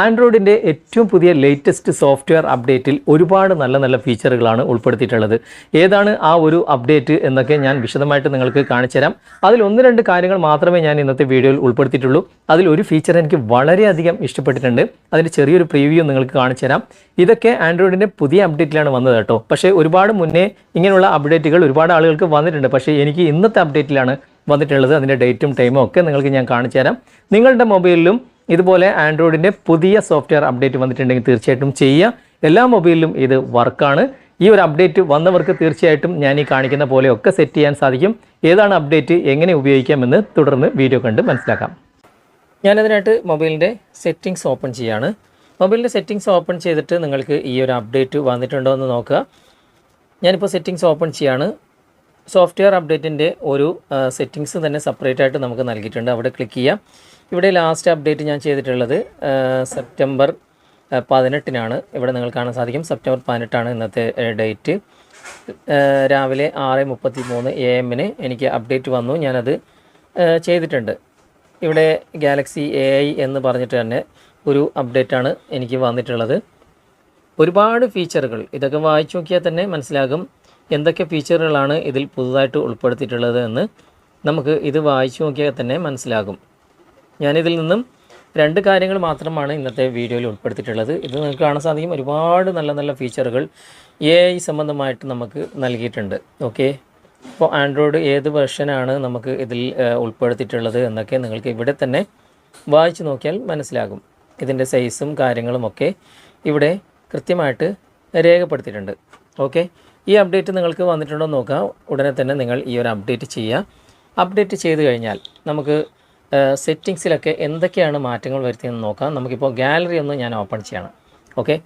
ആൻഡ്രോയിഡിന്റെ ഏറ്റവും പുതിയ latest software അപ്ഡേറ്റിൽ ഒരുപാട് നല്ല നല്ല ഫീച്ചറുകളാണ് ഉൾപ്പെടുത്തിയിട്ടുള്ളത്. ഏതാണ് ആ ഒരു അപ്ഡേറ്റ് എന്നൊക്കെ ഞാൻ വിശദമായിട്ട് നിങ്ങൾക്ക് കാണിച്ചു തരാം. അതിൽ ഒന്ന് രണ്ട് കാര്യങ്ങൾ മാത്രമേ ഞാൻ ഇന്നത്തെ വീഡിയോയിൽ ഉൾപ്പെടുത്തിയിട്ടുള്ളൂ. അതിൽ ഒരു ഫീച്ചർ എനിക്ക് വളരെയധികം ഇഷ്ടപ്പെട്ടിട്ടുണ്ട്. അതിന്റെ ചെറിയൊരു പ്രിവ്യൂ നിങ്ങൾക്ക് കാണിച്ചു തരാം. ഇതൊക്കെ ആൻഡ്രോയിഡിന്റെ പുതിയ അപ്ഡേറ്റിലാണ് വന്നത് കേട്ടോ. പക്ഷേ ഒരുപാട് മുന്നേ ഇങ്ങനെയുള്ള അപ്ഡേറ്റുകൾ ഒരുപാട് ആളുകൾക്ക് വന്നിട്ടുണ്ട്. പക്ഷേ എനിക്ക് ഇന്നത്തെ അപ്ഡേറ്റിലാണ് വന്നിട്ടുള്ളത്. അതിന്റെ ഡേറ്റും ടൈമും ഒക്കെ നിങ്ങൾക്ക് ഞാൻ കാണിച്ചു തരാം. നിങ്ങളുടെ മൊബൈലിലും ഇതുപോലെ ആൻഡ്രോയിഡിന്റെ പുതിയ സോഫ്റ്റ്വെയർ അപ്ഡേറ്റ് വന്നിട്ടുണ്ടെങ്കിൽ തീർച്ചയായിട്ടും ചെയ്യുക. എല്ലാ മൊബൈലിലും ഇത് വർക്കാണ്. ഈ ഒരു അപ്ഡേറ്റ് വന്നവർക്ക് തീർച്ചയായിട്ടും ഞാൻ ഈ കാണിക്കുന്ന പോലെയൊക്കെ സെറ്റ് ചെയ്യാൻ സാധിക്കും. ഏതാണ് അപ്ഡേറ്റ് എങ്ങനെ ഉപയോഗിക്കാമെന്ന് തുടർന്ന് വീഡിയോ കണ്ട് മനസ്സിലാക്കാം. ഞാനതിനായിട്ട് മൊബൈലിന്റെ സെറ്റിങ്സ് ഓപ്പൺ ചെയ്യാണ്. മൊബൈലിന്റെ സെറ്റിങ്സ് ഓപ്പൺ ചെയ്തിട്ട് നിങ്ങൾക്ക് ഈ ഒരു അപ്ഡേറ്റ് വന്നിട്ടുണ്ടോ എന്ന് നോക്കുക. ഞാനിപ്പോൾ സെറ്റിങ്സ് ഓപ്പൺ ചെയ്യാണ്. സോഫ്റ്റ്വെയർ അപ്ഡേറ്റിന്റെ ഒരു സെറ്റിങ്സ് തന്നെ സെപ്പറേറ്റ് ആയിട്ട് നമുക്ക് നൽകിയിട്ടുണ്ട്. അവിടെ ക്ലിക്ക് ചെയ്യാം. ഇവിടെ ലാസ്റ്റ് അപ്ഡേറ്റ് ഞാൻ ചെയ്തിട്ടുള്ളത് സെപ്റ്റംബർ പതിനെട്ടിനാണ്. ഇവിടെ നിങ്ങൾ കാണാൻ സാധിക്കും. സെപ്റ്റംബർ പതിനെട്ടാണ് ഇന്നത്തെ ഡേറ്റ് രാവിലെ ആറ് മുപ്പത്തി മൂന്ന് എ എമ്മിന് എനിക്ക് അപ്ഡേറ്റ് വന്നു. ഞാനത് ചെയ്തിട്ടുണ്ട്. ഇവിടെ ഗാലക്സി എ ഐ എന്ന് പറഞ്ഞിട്ട് തന്നെ ഒരു അപ്ഡേറ്റാണ് എനിക്ക് വന്നിട്ടുള്ളത്. ഒരുപാട് ഫീച്ചറുകൾ ഇതൊക്കെ വായിച്ചു നോക്കിയാൽ തന്നെ മനസ്സിലാകും എന്തൊക്കെ ഫീച്ചറുകളാണ് ഇതിൽ പുതുതായിട്ട് ഉൾപ്പെടുത്തിയിട്ടുള്ളത് എന്ന് നമുക്ക് ഇത് വായിച്ചു നോക്കിയാൽ തന്നെ മനസ്സിലാകും. ഞാനിതിൽ നിന്നും രണ്ട് കാര്യങ്ങൾ മാത്രമാണ് ഇന്നത്തെ വീഡിയോയിൽ ഉൾപ്പെടുത്തിയിട്ടുള്ളത്. ഇത് നിങ്ങൾക്ക് കാണാൻ സാധിക്കും. ഒരുപാട് നല്ല നല്ല ഫീച്ചറുകൾ എ ഐ സംബന്ധമായിട്ട് നമുക്ക് നൽകിയിട്ടുണ്ട്. ഓക്കെ ഇപ്പോൾ ആൻഡ്രോയിഡ് ഏത് വെർഷനാണ് നമുക്ക് ഇതിൽ ഉൾപ്പെടുത്തിയിട്ടുള്ളത് എന്നൊക്കെ നിങ്ങൾക്ക് ഇവിടെ തന്നെ വായിച്ചു നോക്കിയാൽ മനസ്സിലാകും. ഇതിന്റെ സൈസും കാര്യങ്ങളുമൊക്കെ ഇവിടെ കൃത്യമായിട്ട് രേഖപ്പെടുത്തിയിട്ടുണ്ട്. ഓക്കെ ഈ അപ്ഡേറ്റ് നിങ്ങൾക്ക് വന്നിട്ടുണ്ടോ എന്ന് നോക്കുക ഉടനെ തന്നെ നിങ്ങൾ ഈ ഒരു അപ്ഡേറ്റ് ചെയ്യുക. അപ്ഡേറ്റ് ചെയ്ത് കഴിഞ്ഞാൽ നമുക്ക് സെറ്റിങ്സിലൊക്കെ എന്തൊക്കെയാണ് മാറ്റങ്ങൾ വരുത്തിയെന്ന് നോക്കാം. നമുക്കിപ്പോൾ ഗാലറി ഒന്ന് ഞാൻ ഓപ്പൺ ചെയ്യണം. ഓക്കെ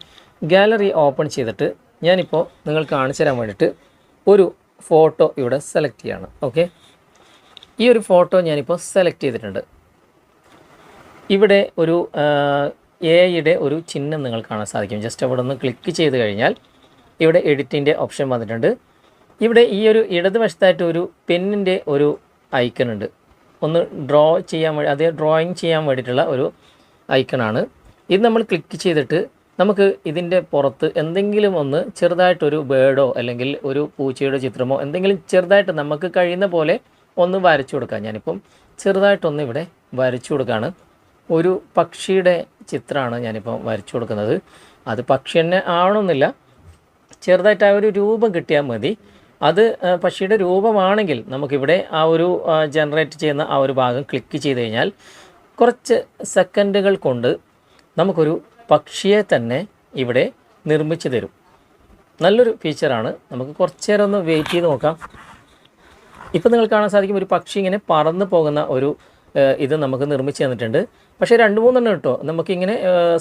ഗാലറി ഓപ്പൺ ചെയ്തിട്ട് ഞാനിപ്പോൾ നിങ്ങൾ കാണിച്ചു തരാൻ വേണ്ടിയിട്ട് ഒരു ഫോട്ടോ ഇവിടെ സെലക്ട് ചെയ്യാണ്. ഓക്കെ ഈ ഒരു ഫോട്ടോ ഞാനിപ്പോൾ സെലക്ട് ചെയ്തിട്ടുണ്ട്. ഇവിടെ ഒരു എയുടെ ഒരു ചിഹ്നം നിങ്ങൾ കാണാൻ സാധിക്കും. ജസ്റ്റ് അവിടെ ഒന്ന് ക്ലിക്ക് ചെയ്ത് കഴിഞ്ഞാൽ ഇവിടെ എഡിറ്റിന്റെ ഓപ്ഷൻ വന്നിട്ടുണ്ട്. ഇവിടെ ഈ ഒരു ഇടതുവശത്തായിട്ട് ഒരു പെന്നിന്റെ ഒരു ഐക്കൺ ഉണ്ട്. ഒന്ന് ഡ്രോ ചെയ്യാൻ വേണ്ടി അതേ ഡ്രോയിങ് ചെയ്യാൻ വേണ്ടിയിട്ടുള്ള ഒരു ഐക്കണാണ് ഇത് നമ്മൾ ക്ലിക്ക് ചെയ്തിട്ട് നമുക്ക് ഇതിന്റെ പുറത്ത് എന്തെങ്കിലും ഒന്ന് ചെറുതായിട്ടൊരു ബേർഡോ അല്ലെങ്കിൽ ഒരു പൂച്ചയുടെ ചിത്രമോ എന്തെങ്കിലും ചെറുതായിട്ട് നമുക്ക് കഴിയുന്ന പോലെ ഒന്ന് വരച്ചു കൊടുക്കാം. ഞാനിപ്പം ചെറുതായിട്ടൊന്ന് ഇവിടെ വരച്ചു കൊടുക്കുകയാണ്. ഒരു പക്ഷിയുടെ ചിത്രമാണ് ഞാനിപ്പോൾ വരച്ചു കൊടുക്കുന്നത്. അത് പക്ഷി തന്നെ ആവണമെന്നില്ല. ചെറുതായിട്ട് ആ ഒരു രൂപം കിട്ടിയാൽ മതി. അത് പക്ഷിയുടെ രൂപമാണെങ്കിൽ നമുക്കിവിടെ ആ ഒരു ജനറേറ്റ് ചെയ്യുന്ന ആ ഒരു ഭാഗം ക്ലിക്ക് ചെയ്ത് കഴിഞ്ഞാൽ കുറച്ച് സെക്കൻഡുകൾ കൊണ്ട് നമുക്കൊരു പക്ഷിയെ തന്നെ ഇവിടെ നിർമ്മിച്ചു തരും. നല്ലൊരു ഫീച്ചറാണ്. നമുക്ക് കുറച്ച് നേരം ഒന്ന് വെയിറ്റ് ചെയ്ത് നോക്കാം. ഇപ്പം നിങ്ങൾ കാണാൻ സാധിക്കും ഒരു പക്ഷി ഇങ്ങനെ പറന്ന് പോകുന്ന ഒരു ഇത് നമുക്ക് നിർമ്മിച്ച് തന്നിട്ടുണ്ട്. പക്ഷേ രണ്ട് മൂന്നെണ്ണം കേട്ടോ നമുക്കിങ്ങനെ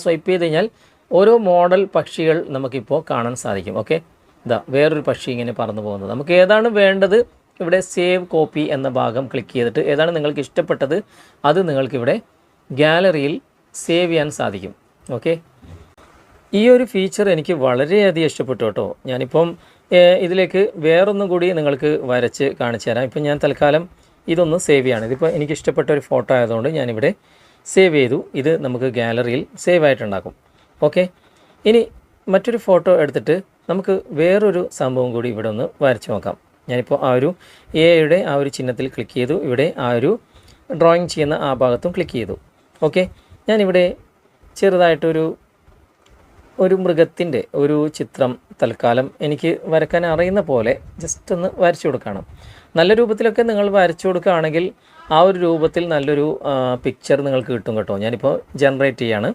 സ്വൈപ്പ് ചെയ്ത് കഴിഞ്ഞാൽ ഓരോ മോഡൽ പക്ഷികൾ നമുക്കിപ്പോൾ കാണാൻ സാധിക്കും. ഓക്കെ? ഇതാ വേറൊരു പക്ഷി ഇങ്ങനെ പറന്നു പോകുന്നത്. നമുക്ക് ഏതാണ് വേണ്ടത്? ഇവിടെ സേവ് കോപ്പി എന്ന ഭാഗം ക്ലിക്ക് ചെയ്തിട്ട് ഏതാണ് നിങ്ങൾക്ക് ഇഷ്ടപ്പെട്ടത്? അത് നിങ്ങൾക്കിവിടെ ഗാലറിയിൽ സേവ് ചെയ്യാൻ സാധിക്കും. ഓക്കെ ഈ ഒരു ഫീച്ചർ എനിക്ക് വളരെയധികം ഇഷ്ടപ്പെട്ടു കേട്ടോ. ഞാനിപ്പം ഇതിലേക്ക് വേറൊന്നും കൂടി നിങ്ങൾക്ക് വരച്ച് കാണിച്ചു തരാം. ഇപ്പം ഞാൻ തൽക്കാലം ഇതൊന്ന് സേവ് ചെയ്യാണ്. ഇതിപ്പോൾ എനിക്ക് ഇഷ്ടപ്പെട്ട ഒരു ഫോട്ടോ ആയതുകൊണ്ട് ഞാനിവിടെ സേവ് ചെയ്തു. ഇത് നമുക്ക് ഗാലറിയിൽ സേവ് ആയിട്ടുണ്ടാക്കും. ഓക്കെ ഇനി മറ്റൊരു ഫോട്ടോ എടുത്തിട്ട് നമുക്ക് വേറൊരു സംഭവം കൂടി ഇവിടെ ഒന്ന് വരച്ചു നോക്കാം. ഞാനിപ്പോൾ ആ ഒരു എയുടെ ആ ഒരു ചിഹ്നത്തിൽ ക്ലിക്ക് ചെയ്തു. ഇവിടെ ആ ഒരു ഡ്രോയിങ് ചെയ്യുന്ന ആ ഭാഗത്തും ക്ലിക്ക് ചെയ്തു. ഓക്കെ ഞാനിവിടെ ചെറുതായിട്ടൊരു ഒരു മൃഗത്തിന്റെ ഒരു ചിത്രം തൽക്കാലം എനിക്ക് വരക്കാൻ അറിയുന്ന പോലെ ജസ്റ്റ് ഒന്ന് വരച്ചു കൊടുക്കണം. നല്ല രൂപത്തിലൊക്കെ നിങ്ങൾ വരച്ചു കൊടുക്കുകയാണെങ്കിൽ ആ ഒരു രൂപത്തിൽ നല്ലൊരു പിക്ചർ നിങ്ങൾക്ക് കിട്ടും കേട്ടോ. ഞാനിപ്പോൾ ജനറേറ്റ് ചെയ്യാണ്.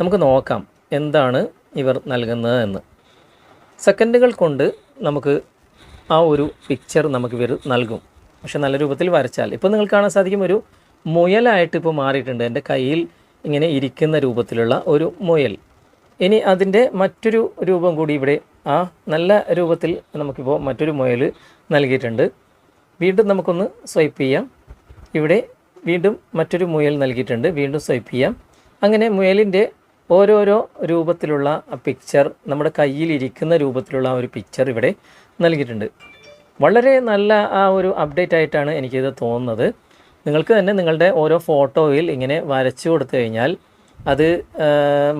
നമുക്ക് നോക്കാം. എന്താണ് ഇവർ നൽകുന്നത് എന്ന്. സെക്കൻഡുകൾ കൊണ്ട് നമുക്ക് ആ ഒരു പിക്ചർ നമുക്ക് ഇവർ നൽകും. പക്ഷെ നല്ല രൂപത്തിൽ വരച്ചാൽ. ഇപ്പോൾ നിങ്ങൾ കാണാൻ സാധിക്കും ഒരു മുയലായിട്ട് ഇപ്പോൾ മാറിയിട്ടുണ്ട്. എന്റെ കയ്യിൽ ഇങ്ങനെ ഇരിക്കുന്ന രൂപത്തിലുള്ള ഒരു മുയൽ. ഇനി അതിന്റെ മറ്റൊരു രൂപം കൂടി ഇവിടെ ആ നല്ല രൂപത്തിൽ നമുക്കിപ്പോൾ മറ്റൊരു മുയൽ നൽകിയിട്ടുണ്ട്. വീണ്ടും നമുക്കൊന്ന് സ്വൈപ്പ് ചെയ്യാം. ഇവിടെ വീണ്ടും മറ്റൊരു മുയൽ നൽകിയിട്ടുണ്ട്. വീണ്ടും സ്വൈപ്പ് ചെയ്യാം. അങ്ങനെ മുയലിന്റെ ഓരോരോ രൂപത്തിലുള്ള പിക്ചർ നമ്മുടെ കയ്യിലിരിക്കുന്ന രൂപത്തിലുള്ള ഒരു പിക്ചർ ഇവിടെ നൽകിയിട്ടുണ്ട്. വളരെ നല്ല ആ ഒരു അപ്ഡേറ്റ് ആയിട്ടാണ് എനിക്കിത് തോന്നുന്നത്. നിങ്ങൾക്ക് തന്നെ നിങ്ങളുടെ ഓരോ ഫോട്ടോയിൽ ഇങ്ങനെ വരച്ചു കൊടുത്തു കഴിഞ്ഞാൽ അത്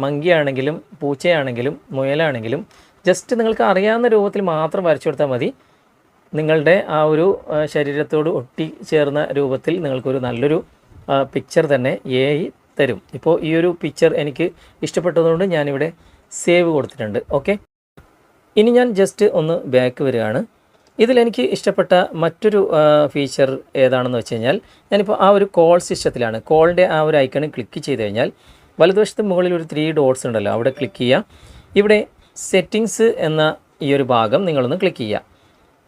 മങ്കിയാണെങ്കിലും പൂച്ചയാണെങ്കിലും മുയലാണെങ്കിലും ജസ്റ്റ് നിങ്ങൾക്ക് അറിയാവുന്ന രൂപത്തിൽ മാത്രം വരച്ചു കൊടുത്താൽ മതി. നിങ്ങളുടെ ആ ഒരു ശരീരത്തോട് ഒട്ടി ചേർന്ന രൂപത്തിൽ നിങ്ങൾക്കൊരു നല്ലൊരു പിക്ചർ തന്നെ എ തരും. ഇപ്പോൾ ഈ ഒരു പിക്ചർ എനിക്ക് ഇഷ്ടപ്പെട്ടതുകൊണ്ട് ഞാനിവിടെ സേവ് കൊടുത്തിട്ടുണ്ട്. ഓക്കെ ഇനി ഞാൻ ജസ്റ്റ് ഒന്ന് ബാക്ക് വരികയാണ്. ഇതിലെനിക്ക് ഇഷ്ടപ്പെട്ട മറ്റൊരു ഫീച്ചർ ഏതാണെന്ന് വെച്ച് കഴിഞ്ഞാൽ ഞാനിപ്പോൾ ആ ഒരു കോൾ സിസ്റ്റത്തിലാണ് കോളിന്റെ ആ ഒരു ഐക്കണിൽ ക്ലിക്ക് ചെയ്ത് കഴിഞ്ഞാൽ വലതുവശത്ത് മുകളിൽ ഒരു ത്രീ ഡോട്ട്സ് ഉണ്ടല്ലോ. അവിടെ ക്ലിക്ക് ചെയ്യുക. ഇവിടെ സെറ്റിങ്സ് എന്ന ഈ ഒരു ഭാഗം നിങ്ങളൊന്ന് ക്ലിക്ക് ചെയ്യുക.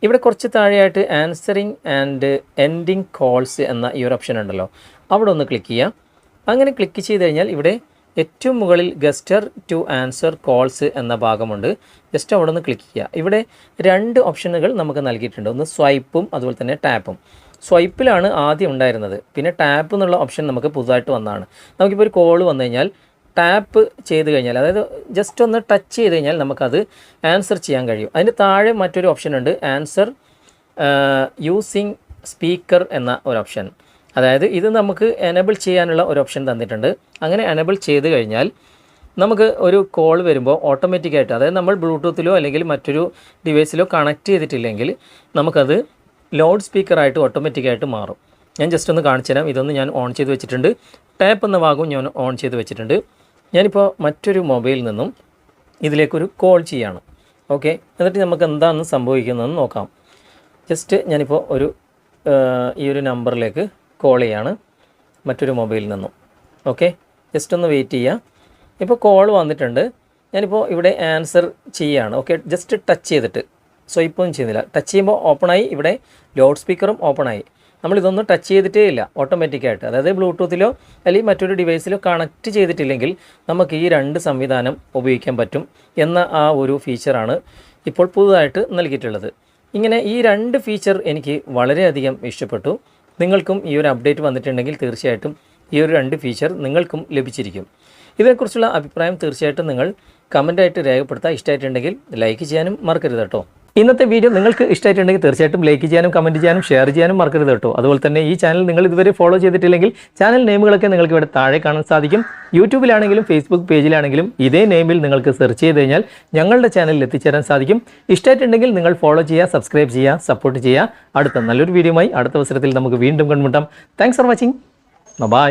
ഇവിടെ കുറച്ച് താഴെയായിട്ട് ആൻസറിങ് ആൻഡ് എൻഡിങ് കോൾസ് എന്ന ഈ ഒരു ഓപ്ഷൻ ഉണ്ടല്ലോ. അവിടെ ഒന്ന് ക്ലിക്ക് ചെയ്യുക. അങ്ങനെ ക്ലിക്ക് ചെയ്ത് കഴിഞ്ഞാൽ ഇവിടെ ഏറ്റവും മുകളിൽ ഗസ്റ്റർ ടു ആൻസർ കോൾസ് എന്ന ഭാഗമുണ്ട്. ജസ്റ്റ് അവിടെ നിന്ന് ക്ലിക്ക് ചെയ്യുക. ഇവിടെ രണ്ട് ഓപ്ഷനുകൾ നമുക്ക് നൽകിയിട്ടുണ്ട്. ഒന്ന് സ്വൈപ്പും അതുപോലെ തന്നെ ടാപ്പും സ്വൈപ്പിലാണ് ആദ്യം ഉണ്ടായിരുന്നത്. പിന്നെ ടാപ്പ് എന്നുള്ള ഓപ്ഷൻ നമുക്ക് പുതുതായിട്ട് വന്നതാണ്. നമുക്കിപ്പോൾ ഒരു കോൾ വന്നു കഴിഞ്ഞാൽ ടാപ്പ് ചെയ്ത് കഴിഞ്ഞാൽ അതായത് ജസ്റ്റ് ഒന്ന് ടച്ച് ചെയ്ത് കഴിഞ്ഞാൽ നമുക്കത് ആൻസർ ചെയ്യാൻ കഴിയും. അതിന് താഴെ മറ്റൊരു ഓപ്ഷൻ ഉണ്ട്. ആൻസർ യൂസിങ് സ്പീക്കർ എന്ന ഒരു ഓപ്ഷൻ അതായത് ഇത് നമുക്ക് എനബിൾ ചെയ്യാനുള്ള ഒരു ഓപ്ഷൻ തന്നിട്ടുണ്ട്. അങ്ങനെ എനബിൾ ചെയ്ത് കഴിഞ്ഞാൽ നമുക്ക് ഒരു കോൾ വരുമ്പോൾ ഓട്ടോമാറ്റിക്കായിട്ട് അതായത് നമ്മൾ ബ്ലൂടൂത്തിലോ അല്ലെങ്കിൽ മറ്റൊരു ഡിവൈസിലോ കണക്ട് ചെയ്തിട്ടില്ലെങ്കിൽ നമുക്കത് ലൗഡ് സ്പീക്കറായിട്ട് ഓട്ടോമാറ്റിക്കായിട്ട് മാറും. ഞാൻ ജസ്റ്റ് ഒന്ന് കാണിച്ചു തരാം. ഇതൊന്ന് ഞാൻ ഓൺ ചെയ്ത് വെച്ചിട്ടുണ്ട്. ടാപ്പ് എന്ന ഭാഗവും ഞാൻ ഓൺ ചെയ്ത് വെച്ചിട്ടുണ്ട്. ഞാനിപ്പോൾ മറ്റൊരു മൊബൈലിൽ നിന്നും ഇതിലേക്കൊരു കോൾ ചെയ്യാണ്. ഓക്കെ എന്നിട്ട് നമുക്ക് എന്താണെന്ന് സംഭവിക്കുന്നതെന്ന് നോക്കാം. ജസ്റ്റ് ഞാനിപ്പോൾ ഒരു ഈ ഒരു നമ്പറിലേക്ക് കോൾ ചെയ്യാണ് മറ്റൊരു മൊബൈലിൽ നിന്നും. ഓക്കെ? ജസ്റ്റ് ഒന്ന് വെയിറ്റ് ചെയ്യുക ഇപ്പോൾ കോൾ വന്നിട്ടുണ്ട്. ഞാനിപ്പോൾ ഇവിടെ ആൻസർ ചെയ്യുകയാണ് ഓക്കെ? ജസ്റ്റ് ടച്ച് ചെയ്തിട്ട്. സ്വൈപ്പൊന്നും ചെയ്യുന്നില്ല. ടച്ച് ചെയ്യുമ്പോൾ ഓപ്പണായി. ഇവിടെ ലൗഡ് സ്പീക്കറും ഓപ്പണായി. നമ്മളിതൊന്നും ടച്ച് ചെയ്തിട്ടേ ഇല്ല. ഓട്ടോമാറ്റിക്കായിട്ട് അതായത് ബ്ലൂടൂത്തിലോ അല്ലെങ്കിൽ മറ്റൊരു ഡിവൈസിലോ കണക്റ്റ് ചെയ്തിട്ടില്ലെങ്കിൽ നമുക്ക് ഈ രണ്ട് സംവിധാനം ഉപയോഗിക്കാൻ പറ്റും എന്ന ആ ഒരു ഫീച്ചറാണ് ഇപ്പോൾ പുതുതായിട്ട് നൽകിയിട്ടുള്ളത്. ഇങ്ങനെ ഈ രണ്ട് ഫീച്ചർ എനിക്ക് വളരെയധികം ഇഷ്ടപ്പെട്ടു. നിങ്ങൾക്കും ഈ ഒരു അപ്ഡേറ്റ് വന്നിട്ടുണ്ടെങ്കിൽ തീർച്ചയായിട്ടും ഈ ഒരു രണ്ട് ഫീച്ചർ നിങ്ങൾക്കും ലഭിച്ചിരിക്കും. ഇതിനെക്കുറിച്ചുള്ള അഭിപ്രായം തീർച്ചയായിട്ടും നിങ്ങൾ കമന്റായിട്ട് രേഖപ്പെടുത്താൻ ഇഷ്ടമായിട്ടുണ്ടെങ്കിൽ ലൈക്ക് ചെയ്യാനും മറക്കരുത് കേട്ടോ. ഇന്നത്തെ വീഡിയോ നിങ്ങൾക്ക് ഇഷ്ടമായിട്ടുണ്ടെങ്കിൽ തീർച്ചയായിട്ടും ലൈക്ക് ചെയ്യാനും കമന്റ് ചെയ്യാനും ഷെയർ ചെയ്യാനും മറക്കരുത് കേട്ടോ. അതുപോലെ തന്നെ ഈ ചാനൽ നിങ്ങൾ ഇതുവരെ ഫോളോ ചെയ്തിട്ടില്ലെങ്കിൽ ചാനൽ നെയിമുകളൊക്കെ നിങ്ങൾക്ക് ഇവിടെ താഴെ കാണാൻ സാധിക്കും. യൂട്യൂബിലാണെങ്കിലും ഫേസ്ബുക്ക് പേജിലാണെങ്കിലും ഇതേ നെയിമിൽ നിങ്ങൾക്ക് സെർച്ച് ചെയ്ത് കഴിഞ്ഞാൽ ഞങ്ങളുടെ ചാനലിൽ എത്തിച്ചേരാൻ സാധിക്കും. ഇഷ്ടമായിട്ടുണ്ടെങ്കിൽ നിങ്ങൾ ഫോളോ ചെയ്യുക സബ്സ്ക്രൈബ് ചെയ്യുക സപ്പോർട്ട് ചെയ്യുക. അടുത്ത നല്ലൊരു വീഡിയോയുമായി അടുത്ത അവസരത്തിൽ നമുക്ക് വീണ്ടും കണ്ടുമുട്ടാം. Thanks for watching bye